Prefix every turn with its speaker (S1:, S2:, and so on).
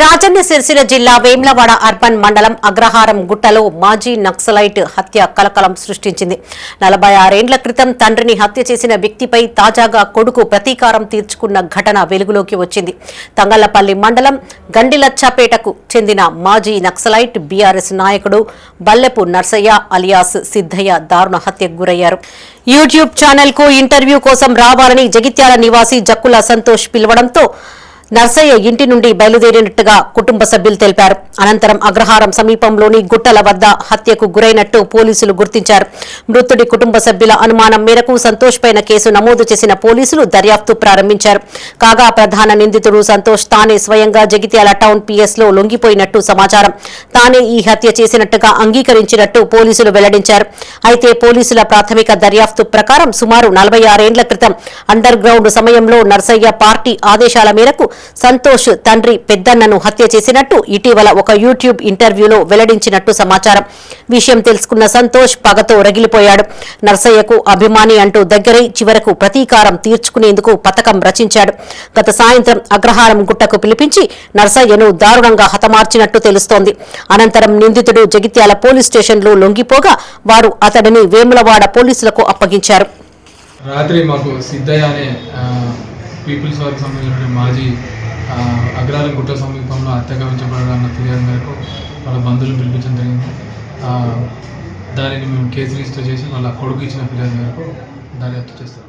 S1: రాజన్న సిరిసిల్ల జిల్లా వేమ్లవాడ అర్బన్ మండలం అగ్రహారం గుట్టలో మాజీ నక్సలైట్ హత్య కలకలం సృష్టించింది. నలభై ఆరేండ్ల క్రితం తండ్రిని హత్య చేసిన వ్యక్తిపై తాజాగా కొడుకు ప్రతీకారం తీర్చుకున్న ఘటన వెలుగులోకి వచ్చింది. తంగళ్ళపల్లి మండలం గండిలచ్చాపేటకు చెందిన మాజీ నక్సలైట్ బీఆర్ఎస్ నాయకుడు బల్లెపు నర్సయ్య అలియాస్ సిద్దయ్య దారుణ హత్యకు గురయ్యారు. యూట్యూబ్ ఛానల్కు ఇంటర్వ్యూ కోసం రావాలని జగిత్యాల నివాసి జక్కుల సంతోష్ పిలవడంతో నర్సయ్య ఇంటి నుండి బయలుదేరినట్టుగా కుటుంబ సభ్యులు తెలిపారు. అనంతరం అగ్రహారం సమీపంలోని గుట్టల వద్ద హత్యకు గురైనట్టు పోలీసులు గుర్తించారు. మృతుడి కుటుంబ సభ్యుల అనుమానం మేరకు సంతోష్ పైన కేసు నమోదు చేసిన పోలీసులు దర్యాప్తు ప్రారంభించారు. కాగా ప్రధాన నిందితుడు సంతోష్ తానే స్వయంగా జగిత్యాల టౌన్ పిఎస్లో లొంగిపోయినట్టు సమాచారం. తానే ఈ హత్య చేసినట్టుగా అంగీకరించినట్టు పోలీసులు వెల్లడించారు. అయితే పోలీసుల ప్రాథమిక దర్యాప్తు ప్రకారం సుమారు నలభై ఆరేండ్ల క్రితం అండర్ గ్రౌండ్ సమయంలో నర్సయ్య పార్టీ ఆదేశాల మేరకు సంతోష్ తండ్రి పెద్దన్నను హత్య చేసినట్టు ఇటీవల ఒక యూట్యూబ్ ఇంటర్వ్యూలో వెల్లడించినట్టు సమాచారం. విషయం తెలుసుకున్న సంతోష్ పగతో రగిలిపోయాడు. నర్సయ్యకు అభిమాని అంటూ దగ్గరై చివరకు ప్రతీకారం తీర్చుకునేందుకు పథకం రచించాడు. గత సాయంత్రం అగ్రహారం గుట్టకు పిలిపించి నర్సయ్యను దారుణంగా హతమార్చినట్టు తెలుస్తోంది. అనంతరం నిందితుడు జగిత్యాల పోలీస్ స్టేషన్లో లొంగిపోగా వారు అతడిని వేములవాడ పోలీసులకు అప్పగించారు.
S2: రాత్రి మాకు సిద్ధయ్య అనే పీపుల్స్ వారికి సంబంధించిన మాజీ అగ్రాల గుట్ట సమీపంలో హత్యాకావించబడాలన్న ఫిర్యాదు మేరకు వాళ్ళ బంధువులు పిలిపించడం జరిగింది. దానిని మేము కేసు రిజిస్టర్ చేసి వాళ్ళ కొడుకు ఇచ్చిన ఫిర్యాదు మేరకు దర్యాప్తు చేస్తాం